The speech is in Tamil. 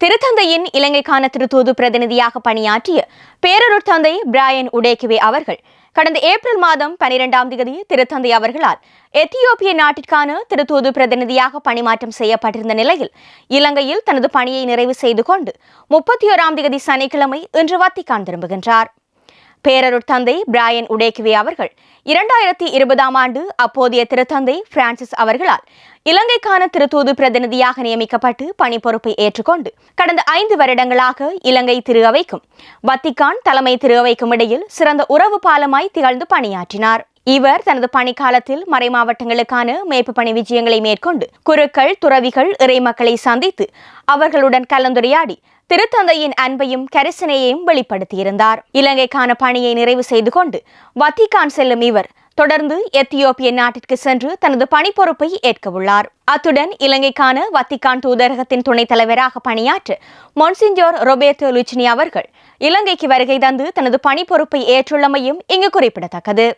திருத்தந்தையின் இலங்கைக்கான திருத்தூது பிரதிநிதியாக பணியாற்றிய பேரருட் தந்தை பிராயன் உடேக்குவே அவர்கள் கடந்த ஏப்ரல் மாதம் பனிரெண்டாம் தேதி திருத்தந்தை அவர்களால் எத்தியோப்பிய நாட்டிற்கான திருத்தூது பிரதிநிதியாக பணிமாற்றம் செய்யப்பட்டிருந்த நிலையில் இலங்கையில் தனது பணியை நிறைவு செய்து கொண்டு முப்பத்தி ஓராம் தேதி சனிக்கிழமை இன்று வத்திக்கான் திரும்புகின்றார். பேரருட் தந்தை பிராயன் உடேக்குவே அவர்கள். இரண்டாயிரத்தி இருபதாம் ஆண்டு அப்போதைய திருத்தந்தை பிரான்சிஸ் அவர்களால் இலங்கைக்கான திருத்தூது பிரதிநிதியாக நியமிக்கப்பட்டு பணி பொறுப்பை ஏற்றுக்கொண்டு கடந்த ஐந்து வருடங்களாக இலங்கை திரு அவைக்கும் வத்திக்கான் தலைமை திரு அவைக்கும் இடையில் சிறந்த உறவு பாலமாய் திகழ்ந்து பணியாற்றினார். இவர் தனது பணிக்காலத்தில் மறைமாவட்டங்களுக்கான மேய்ப்பு பணி விஜயங்களை மேற்கொண்டு குருக்கள் துறவிகள் இறைமக்களை சந்தித்து அவர்களுடன் கலந்துரையாடி திருத்தந்தையின் அன்பையும் கரிசனையையும் வெளிப்படுத்தியிருந்தார். இலங்கைக்கான பணியை நிறைவு செய்து கொண்டு வத்திகான் செல்லும் இவர் தொடர்ந்து எத்தியோப்பிய நாட்டிற்கு சென்று தனது பணி பொறுப்பை அத்துடன் இலங்கைக்கான வத்திகான் தூதரகத்தின் துணைத் தலைவராக பணியாற்ற மொன்சிஞ்சோர் ரொபேர்டோ லுச்சினி அவர்கள் இலங்கைக்கு வருகை தந்து தனது பணி பொறுப்பை ஏற்றுள்ளமையும் இங்கு குறிப்பிடத்தக்கது.